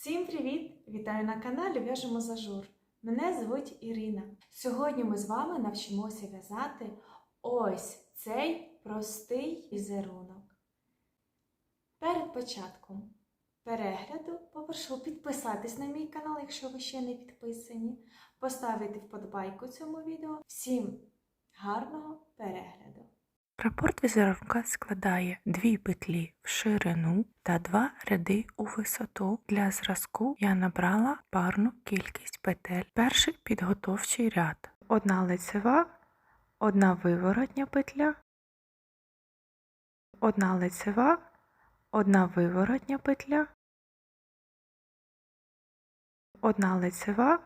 Всім привіт! Вітаю на каналі В'яжемо зажур. Мене звуть Ірина. Сьогодні ми з вами навчимося в'язати ось цей простий візерунок. Перед початком перегляду попрошу підписатись на мій канал, якщо ви ще не підписані, поставити вподобайку цьому відео. Всім гарного перегляду! Рапорт візерунка складає дві петлі в ширину та два ряди у висоту. Для зразку я набрала парну кількість петель. Перший підготовчий ряд. Одна лицева, одна виворотня петля, одна лицева, одна виворотня петля, одна лицева,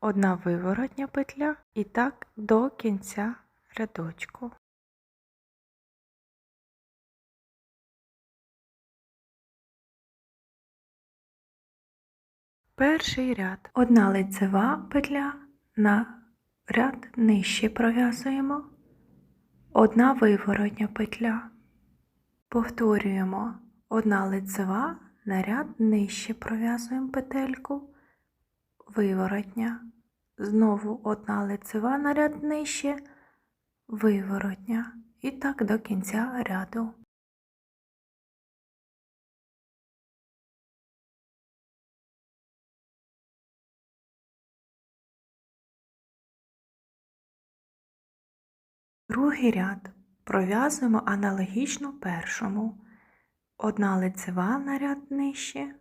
одна виворотня петля і так до кінця рядочку. Перший ряд. Одна лицева петля на ряд нижче пров'язуємо. Одна виворотня петля. Повторюємо одна лицева на ряд нижче пров'язуємо петельку. Виворотня. Знову одна лицева на ряд нижче, виворотня. І так до кінця ряду. Другий ряд пров'язуємо аналогічно першому. Одна лицева на ряд нижче,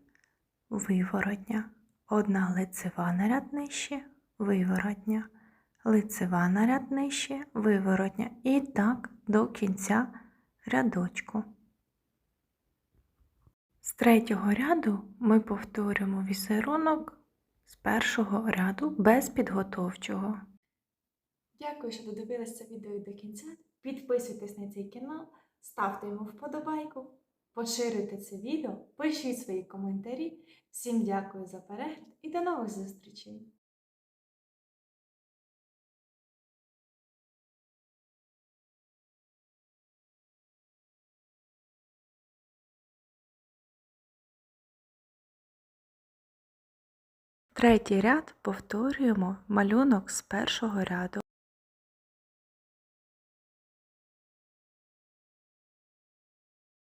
виворотня, одна лицева на ряд нижче, виворотня, лицева на ряд нижче, виворотня. І так до кінця рядочку. З третього ряду ми повторюємо візерунок з першого ряду без підготовчого. Дякую, що додивилися відео до кінця. Підписуйтесь на цей канал, ставте йому вподобайку, поширюйте це відео, пишіть свої коментарі. Всім дякую за перегляд і до нових зустрічей! Третій ряд повторюємо малюнок з першого ряду.